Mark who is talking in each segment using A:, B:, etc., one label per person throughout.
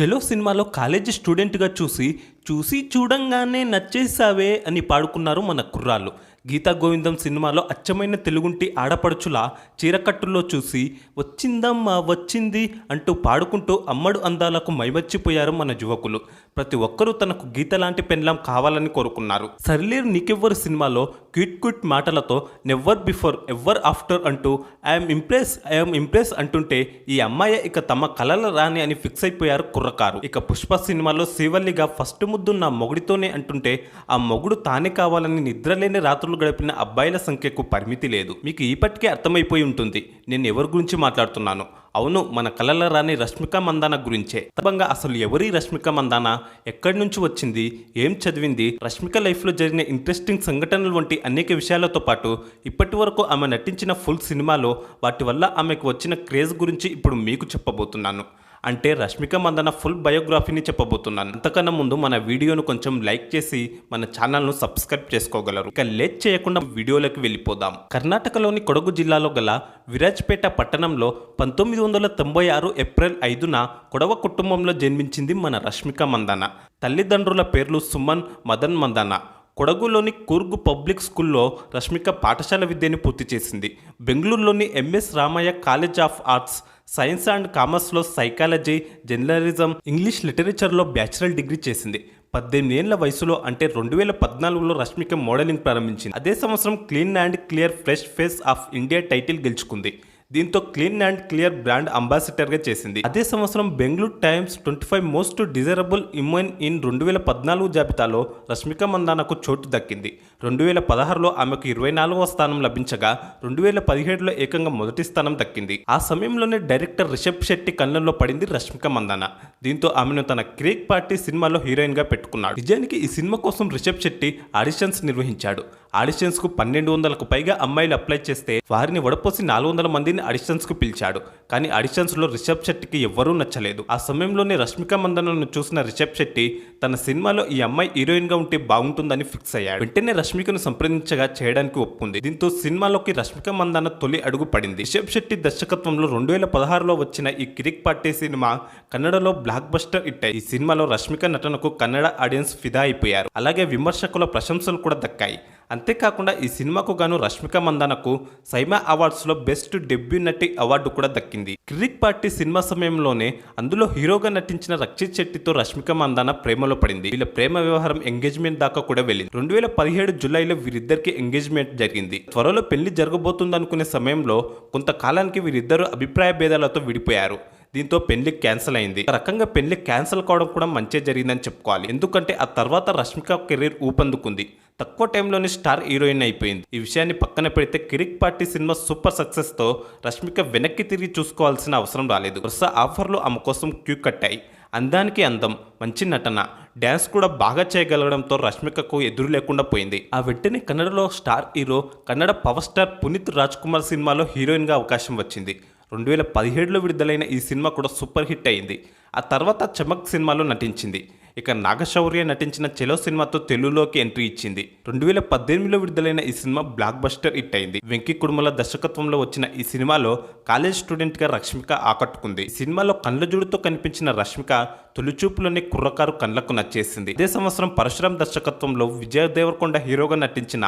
A: చెలో సినిమాలో కాలేజీ స్టూడెంట్గా చూసి చూసి చూడంగానే నచ్చేసావే అని పాడుకున్నారు మన కుర్రాళ్ళు. గీతా గోవిందం సినిమాలో అచ్చమైన తెలుగుంటి ఆడపడుచుల చీరకట్టుల్లో చూసి వచ్చిందమ్మా వచ్చింది అంటూ పాడుకుంటూ అమ్మడు అందాలకు మైమర్చిపోయారు మన యువకులు. ప్రతి ఒక్కరూ తనకు గీత లాంటి పెన్లాం కావాలని కోరుకున్నారు. సరిలేరు నీకెవ్వరు సినిమాలో క్విట్ క్విట్ మాటలతో నెవర్ బిఫోర్ ఎవర్ ఆఫ్టర్ అంటూ ఐఎమ్ ఇంప్రెస్ ఐఎమ్ ఇంప్రెస్ అంటుంటే ఈ అమ్మాయి ఇక తమ కలల రాని అని ఫిక్స్ అయిపోయారు కుర్రకారు. ఇక పుష్ప సినిమాలో శివల్లిగా ఫస్ట్ ముద్దు నా మొగుడితోనే అంటుంటే ఆ మొగుడు తానే కావాలని నిద్రలేని రాత్రులు గడిపిన అబ్బాయిల సంఖ్యకు పరిమితి లేదు. మీకు ఇప్పటికే అర్థమైపోయి ఉంటుంది. నేను ఎవరి గురించి మాట్లాడుతున్నాను. అవును మన కలల రాని రష్మిక మందాన గురించే. తప్పంగా అసలు ఎవరి రష్మిక మందాన? ఎక్కడి నుంచి వచ్చింది? ఏం చదివింది? రష్మిక లైఫ్లో జరిగిన ఇంట్రెస్టింగ్ సంఘటనలు వంటి అనేక విషయాలతో పాటు ఇప్పటి వరకు ఆమె నటించిన ఫుల్ సినిమాలో వాటి వల్ల ఆమెకు వచ్చిన క్రేజ్ గురించి ఇప్పుడు మీకు చెప్పబోతున్నాను. అంటే రష్మిక మందన ఫుల్ బయోగ్రఫీని చెప్పబోతున్నాను. అంతకన్నా ముందు మన వీడియోను కొంచెం లైక్ చేసి మన ఛానల్ను సబ్స్క్రైబ్ చేసుకోగలరు. ఇక లేట్ చేయకుండా వీడియోలోకి వెళ్ళిపోదాం. కర్ణాటకలోని కొడగు జిల్లాలో గల విరాజ్పేట పట్టణంలో పంతొమ్మిది వందల తొంభై ఆరు ఏప్రిల్ ఐదున కొడవ కుటుంబంలో జన్మించింది మన రష్మిక మందన. తల్లిదండ్రుల పేర్లు సుమన్ మదన్ మందన. కొడగులోని కూర్గు పబ్లిక్ స్కూల్లో రష్మిక పాఠశాల విద్యని పూర్తి చేసింది. బెంగళూరులోని MS Ramaiah college of arts science and కామర్స్లో సైకాలజీ జర్నలిజం ఇంగ్లీష్ లిటరేచర్లో బ్యాచిలర్ డిగ్రీ చేసింది. పద్దెనిమిది ఏళ్ళ వయసులో అంటే రెండు వేల పద్నాలుగులో రష్మిక మోడలింగ్ ప్రారంభించింది. అదే సంవత్సరం Clean and Clear fresh face of India title గెలుచుకుంది. దీంతో క్లీన్ అండ్ క్లియర్ బ్రాండ్ అంబాసిడర్గా చేసింది. అదే సంవత్సరం Bengaluru Times twenty five most desirable women in రెండు వేల పద్నాలుగు జాబితాలో రష్మిక మందానకు చోటు దక్కింది. రెండు వేల పదహారులో ఆమెకు ఇరవై నాలుగవ స్థానం లభించగా రెండు వేల పదిహేడులో ఏకంగా మొదటి స్థానం దక్కింది. ఆ సమయంలోనే డైరెక్టర్ రిషబ్ శెట్టి కళ్ళల్లో పడింది రష్మిక మందాన. దీంతో ఆమెను తన క్రేక్ పార్టీ సినిమాలో హీరోయిన్గా పెట్టుకున్నాడు. నిజానికి ఈ సినిమా కోసం రిషబ్ శెట్టి ఆడిషన్స్ నిర్వహించాడు. ఆడిషన్స్కు పన్నెండు వందలకు పైగా అమ్మాయిలు అప్లై చేస్తే వారిని వడపోసి నాలుగు వందల మందిని ఆడిషన్స్కు పిలిచాడు. కానీ ఆడిషన్స్లో రిషబ్ శెట్టికి ఎవ్వరూ నచ్చలేదు. ఆ సమయంలోనే రష్మిక మందనను చూసిన రిషబ్ శెట్టి తన సినిమాలో ఈ అమ్మాయి హీరోయిన్గా ఉంటే బాగుంటుందని ఫిక్స్ అయ్యాడు. వెంటనే రష్మికను సంప్రదించగా చేయడానికి ఒప్పుకుంది. దీంతో సినిమాలోకి రష్మిక మందన తొలి అడుగు పడింది. రిషబ్ శెట్టి దర్శకత్వంలో రెండు వేల పదహారులో వచ్చిన ఈ కిరిక్ పార్టీ సినిమా కన్నడలో బ్లాక్ బస్టర్ హిట్ ఈ సినిమాలో రష్మిక నటనకు కన్నడ ఆడియన్స్ ఫిదా అయిపోయారు. అలాగే విమర్శకుల ప్రశంసలు కూడా దక్కాయి. అంతేకాకుండా ఈ సినిమాకు గాను రష్మిక మందానకు సైమా అవార్డ్స్లో బెస్ట్ డెబ్యూ నటి అవార్డు కూడా దక్కింది. క్రిక్ పార్టీ సినిమా సమయంలోనే అందులో హీరోగా నటించిన రక్షిత్ శెట్టితో రష్మిక మందాన ప్రేమలో పడింది. వీళ్ళ ప్రేమ వ్యవహారం ఎంగేజ్మెంట్ దాకా కూడా వెళ్ళింది. రెండు వేల పదిహేడు జూలైలో వీరిద్దరికి ఎంగేజ్మెంట్ జరిగింది. త్వరలో పెళ్ళి జరగబోతుందనుకునే సమయంలో కొంతకాలానికి వీరిద్దరు అభిప్రాయ భేదాలతో విడిపోయారు. దీంతో పెళ్ళి క్యాన్సిల్ అయింది. రకంగా పెళ్ళి క్యాన్సిల్ కావడం కూడా మంచి జరిగిందని చెప్పుకోవాలి. ఎందుకంటే ఆ తర్వాత రష్మిక కెరీర్ ఊపందుకుంది. తక్కువ టైంలోనే స్టార్ హీరోయిన్ అయిపోయింది. ఈ విషయాన్ని పక్కన పెడితే కిరిక్ పార్టీ సినిమా సూపర్ సక్సెస్తో రష్మిక వెనక్కి తిరిగి చూసుకోవాల్సిన అవసరం రాలేదు. వరుస ఆఫర్లు ఆమె కోసం క్యూ కట్టాయి. అందానికి అందం మంచి నటన డ్యాన్స్ కూడా బాగా చేయగలగడంతో రష్మికకు ఎదురు లేకుండా పోయింది. ఆ వెంటనే కన్నడలో star hero Kannada power star Puneeth Raj Kumar సినిమాలో హీరోయిన్గా అవకాశం వచ్చింది. రెండు వేల పదిహేడులో విడుదలైన ఈ సినిమా కూడా సూపర్ హిట్ అయింది. ఆ తర్వాత చమక్ సినిమాలో నటించింది. ఇక నాగశౌర్య నటించిన చెలో సినిమాతో తెలుగులోకి ఎంట్రీ ఇచ్చింది. రెండు వేల పద్దెనిమిదిలో విడుదలైన ఈ సినిమా బ్లాక్ బస్టర్ హిట్ అయింది. వెంకీ కుడుమల దర్శకత్వంలో వచ్చిన ఈ సినిమాలో కాలేజ్ స్టూడెంట్గా రష్మిక ఆకట్టుకుంది. సినిమాలో కళ్ళజోడుతో కనిపించిన రష్మిక తొలిచూపులోని కుర్రకారు కళ్ళకు నచ్చేసింది. ఇదే సంవత్సరం పరశురాం దర్శకత్వంలో విజయ్ దేవరకొండ హీరోగా నటించిన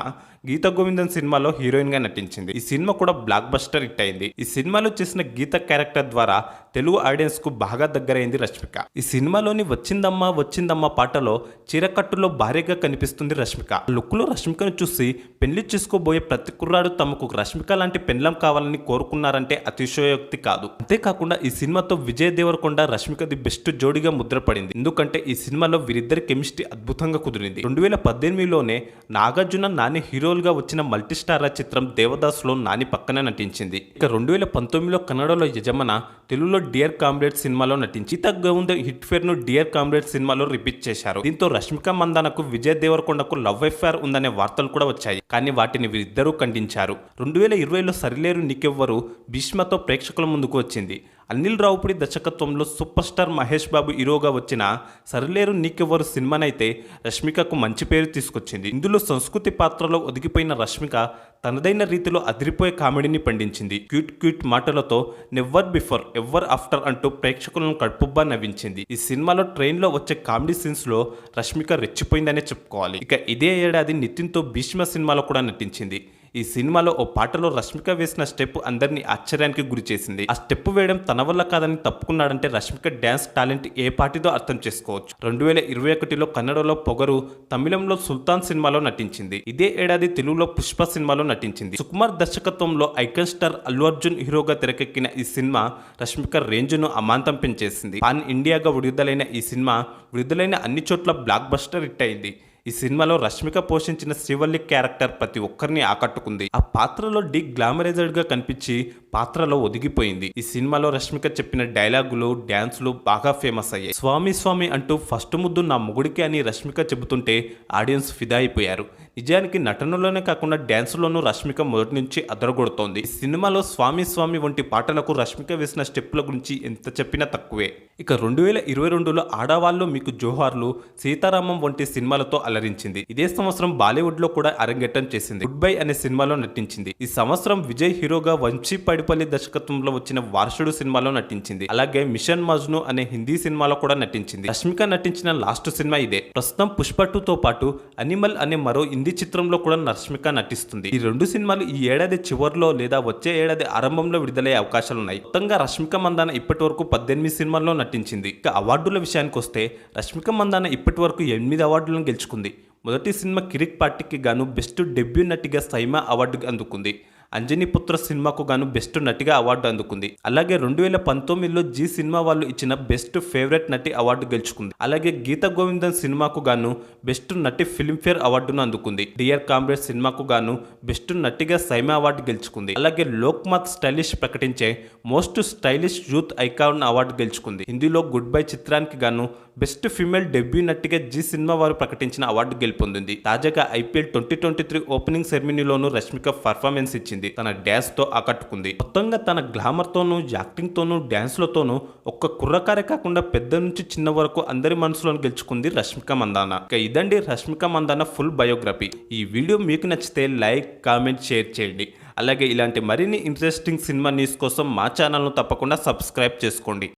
A: గీత గోవిందన్ సినిమాలో హీరోయిన్గా నటించింది. ఈ సినిమా కూడా బ్లాక్ బస్టర్ హిట్ అయింది. ఈ సినిమాలో చేసిన గీత క్యారెక్టర్ ద్వారా తెలుగు ఆడియన్స్కు బాగా దగ్గరైంది రష్మిక. ఈ సినిమాలోని వచ్చిందమ్మా వచ్చిందమ్మ పాటలో చీరకట్టులో భారీగా కనిపిస్తుంది రష్మిక. లుక్లో రష్మికను చూసి పెళ్ళి చేసుకోబోయే ప్రతి కుర్రాడు తమకు రష్మిక లాంటి పెండ్లం కావాలని కోరుకున్నారంటే అతిశయోక్తి కాదు. అంతేకాకుండా ఈ సినిమాతో విజయ్ దేవరకొండ రష్మిక ది బెస్ట్ జోడిగా ముద్రపడింది. ఎందుకంటే ఈ సినిమాలో వీరిద్దరి కెమిస్ట్రీ అద్భుతంగా కుదిరింది. రెండు వేల పద్దెనిమిదిలోనే నాగార్జున నాని హీరోలుగా వచ్చిన మల్టీస్టారర్ చిత్రం దేవదాస్లో నాని పక్కనే నటించింది. ఇక రెండు వేల పంతొమ్మిదిలో కన్నడలో యజమన తెలుగులో డియర్ కామ్రేడ్ సినిమాలో నటించి తగ్గ హిట్ ఫేర్ను డియర్ కామ్రేడ్ సినిమాలో రిపీట్ చేశారు. దీంతో రష్మిక మందానకు విజయ్ దేవరకొండకు లవ్ అఫేర్ ఉందనే వార్తలు కూడా వచ్చాయి. కానీ వాటిని వీరిద్దరూ ఖండించారు. రెండు వేల ఇరవైలో సరిలేరు నీకెవ్వరు భీష్మతో ప్రేక్షకుల ముందుకు వచ్చింది. అనిల్ రావుపుడి దర్శకత్వంలో సూపర్ స్టార్ మహేష్ బాబు హీరోగా వచ్చిన సరిలేరు నీకెవ్వరు సినిమానైతే రష్మికకు మంచి పేరు తీసుకొచ్చింది. ఇందులో సంస్కృతి పాత్రలో ఒదిగిపోయిన రష్మిక తనదైన రీతిలో అదిరిపోయే కామెడీని పండించింది. క్యూట్ క్యూట్ మాటలతో నెవర్ బిఫోర్ ఎవర్ ఆఫ్టర్ అంటూ ప్రేక్షకులను కడుపుబ్బా నవ్వించింది. ఈ సినిమాలో ట్రైన్లో వచ్చే కామెడీ సీన్స్లో రష్మిక రెచ్చిపోయిందనే చెప్పుకోవాలి. ఇక ఇదే ఏడాది నితిన్తో భీష్మ సినిమాలో కూడా నటించింది. ఈ సినిమాలో ఓ పాటలో రష్మిక వేసిన స్టెప్ అందరినీ ఆశ్చర్యానికి గురి చేసింది. ఆ స్టెప్ వేయడం తన వల్ల కాదని తప్పుకున్నాడంటే రష్మిక డ్యాన్స్ టాలెంట్ ఏ పాటిదో అర్థం చేసుకోవచ్చు. రెండు వేల ఇరవై ఒకటిలో కన్నడలో పొగరు తమిళంలో సుల్తాన్ సినిమాలో నటించింది. ఇదే ఏడాది తెలుగులో పుష్ప సినిమాలో నటించింది. సుకుమార్ దర్శకత్వంలో ఐకన్ స్టార్ అల్లు అర్జున్ హీరోగా తెరకెక్కిన ఈ సినిమా రష్మిక రేంజ్ను అమాంతం పెంచేసింది. పాన్ ఇండియాగా విడుదలైన ఈ సినిమా విడుదలైన అన్ని చోట్ల బ్లాక్ బస్టర్ హిట్ అయింది. ఈ సినిమాలో రష్మిక పోషించిన శ్రీవల్లి క్యారెక్టర్ ప్రతి ఒక్కరిని ఆకట్టుకుంది. ఆ పాత్రలో డి గ్లామరైజ్డ్గా కనిపించి పాత్రలో ఒదిగిపోయింది. ఈ సినిమాలో రష్మిక చెప్పిన డైలాగులు డ్యాన్సులు బాగా ఫేమస్ అయ్యాయి. స్వామి స్వామి అంటూ ఫస్ట్ ముద్దు నా మొగుడికి అని రష్మిక చెబుతుంటే ఆడియన్స్ ఫిదా అయిపోయారు. నిజానికి నటనలోనే కాకుండా డ్యాన్సులోనూ రష్మిక మొదటి నుంచి అదరగొడుతోంది. ఈ సినిమాలో స్వామి స్వామి వంటి పాటలకు రష్మిక వేసిన స్టెప్ల గురించి ఎంత చెప్పినా తక్కువే. ఇక రెండు వేల ఇరవై రెండులో ఆడవాళ్ళు మీకు జోహార్లు సీతారామం వంటి సినిమాలతో అలరించింది. ఇదే సంవత్సరం బాలీవుడ్లో కూడా అరంగేటం చేసింది. గుడ్ బై అనే సినిమాలో నటించింది. ఈ సంవత్సరం విజయ్ హీరోగా వంశీ పడిపల్లి దర్శకత్వంలో వచ్చిన వార్షుడు సినిమాలో నటించింది. అలాగే మిషన్ మజ్ను అనే హిందీ సినిమాలో కూడా నటించింది. రష్మిక నటించిన లాస్ట్ సినిమా ఇదే. ప్రస్తుతం పుష్ప టూ తో పాటు అనిమల్ అనే మరో హిందీ చిత్రంలో కూడా రష్మిక నటిస్తుంది. ఈ రెండు సినిమాలు ఈ ఏడాది చివరిలో లేదా వచ్చే ఏడాది ఆరంభంలో విడుదలయ్యే అవకాశాలు ఉన్నాయి. మొత్తంగా రష్మిక మందాన ఇప్పటి వరకు పద్దెనిమిది సినిమాల్లో నటించింది. ఇక అవార్డుల విషయానికి వస్తే రష్మిక మందాన ఇప్పటి వరకు ఎనిమిది అవార్డులను గెలుచుకుంది. మొదటి సినిమా కిరిక్ పార్టీకి గాను బెస్ట్ డెబ్యూ నటిగా సైమా అవార్డు అందుకుంది. అంజనీపుత్ర సినిమాకు గాను బెస్ట్ నటిగా అవార్డు అందుకుంది. అలాగే రెండు వేల పంతొమ్మిదిలో జీ సినిమా వాళ్ళు ఇచ్చిన బెస్ట్ ఫేవరెట్ నటి అవార్డు గెలుచుకుంది. అలాగే గీత గోవిందన్ సినిమాకు గాను బెస్ట్ నటి ఫిల్మ్ఫేర్ అవార్డును అందుకుంది. డియర్ కామ్రేడ్ సినిమాకు గాను బెస్ట్ నటిగా సైమా అవార్డు గెలుచుకుంది. అలాగే లోక్మాత్ స్టైలిష్ ప్రకటించే most stylish youth icon award గెలుచుకుంది. హిందీలో గుడ్ బై చిత్రానికి గాను బెస్ట్ ఫీమేల్ డెబ్యూ నటిగా జీ సినిమా వారు ప్రకటించిన అవార్డు గెలుపొందింది. తాజాగా IPL twenty twenty three opening సెరమనీలోనూ Rashmika performance ఇచ్చింది. తన డ్యాన్స్తో ఆకట్టుకుంది. మొత్తంగా తన గ్లామర్ తోనూ యాక్టింగ్ తోనూ డ్యాన్స్లతోనూ ఒక్క కుర్రకారే కాకుండా పెద్ద నుంచి చిన్న వరకు అందరి మనసులను గెలుచుకుంది రష్మిక మందాన. ఇక ఇదండి రష్మిక మందాన ఫుల్ బయోగ్రఫీ. ఈ వీడియో మీకు నచ్చితే లైక్ కామెంట్ షేర్ చేయండి. అలాగే ఇలాంటి మరిన్ని ఇంట్రెస్టింగ్ సినిమా న్యూస్ కోసం మా ఛానల్ను తప్పకుండా సబ్స్క్రైబ్ చేసుకోండి.